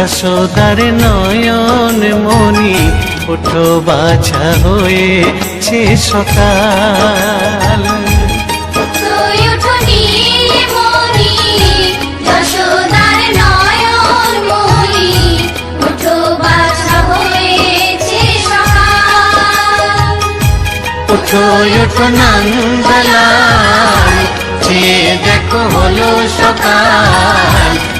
যশোদার নয়ন মনি উঠো বাছা হয়েছে সকাল। ওঠো বাছা হয়েছে সকাল। নন্দলাল যে দেখো হলো সকাল।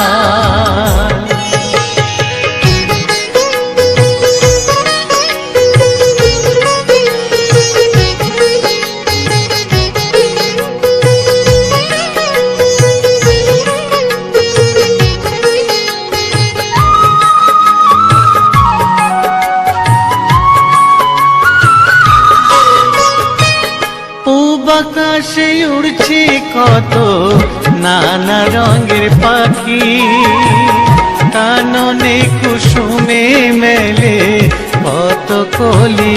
আকাশে উড়ছে কত নানা রঙের পাখি। কাননে কুসুমে মেলে কত কলি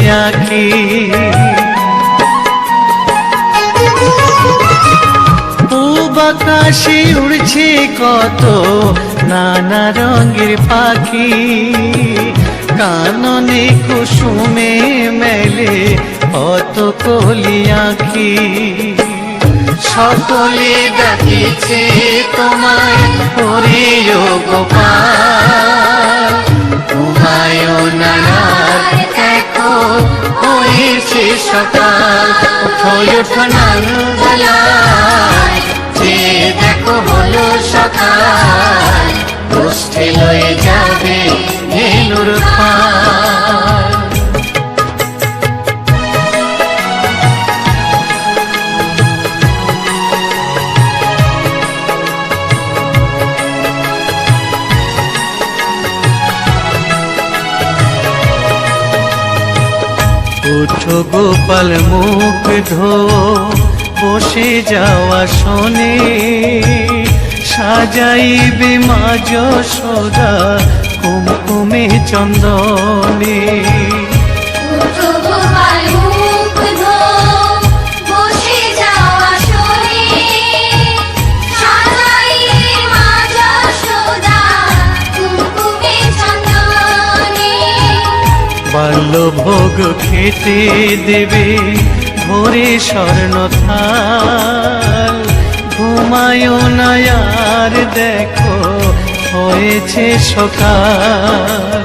পূব আকাশে উড়ছে কত নানা রঙের পাখি। কাননে কুসুমে মেলে কত কলি আখি। সকলে ডাকিছে তোমায় ওরে ও গোপাল হয়েছে সকাল ওঠো ওঠো নন্দলাল যে দেখো হলো সকাল উঠো গোপাল মুখ ধো বসে যাওয়া শোনে। সাজাইবে মা সদা কুমকুমে চন্দনে। বাল্যভোগ খেতে দেবে ভোরে স্বর্ণ থাল ঘুমায় না আর দেখো হয়েছে সকাল।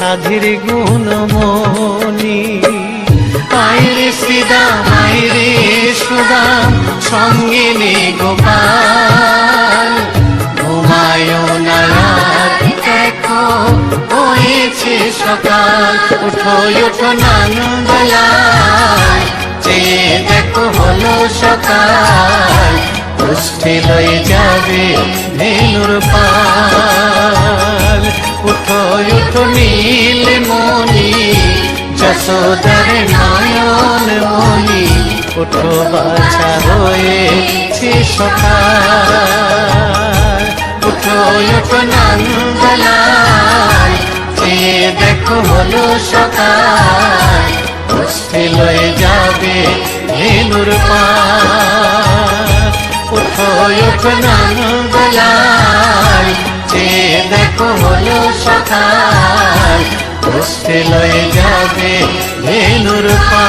সাধীর গুণমণি আইরে শ্রীদাম আইরে সুদাম সঙ্গে নে গোপাল। ঘুমায় না দেখো হয়েছে সকাল। উঠো উঠো নন্দলাল যে দেখো হলো সকাল। গোষ্ঠী লয়ে যাবে ধেনুর পাল। উঠো উঠো নীল মনি যশোদার নয়ন মনি উঠো বাছা হয়েছে সকাল। উঠো উঠো নন্দলাল, যে দেখো হলো সকাল গোষ্ঠী লয়ে যাবে ধেনুর পাল। উঠো উঠো দেখো হলো সকাল। বসতে লয়ে যাবে ধেনুর পা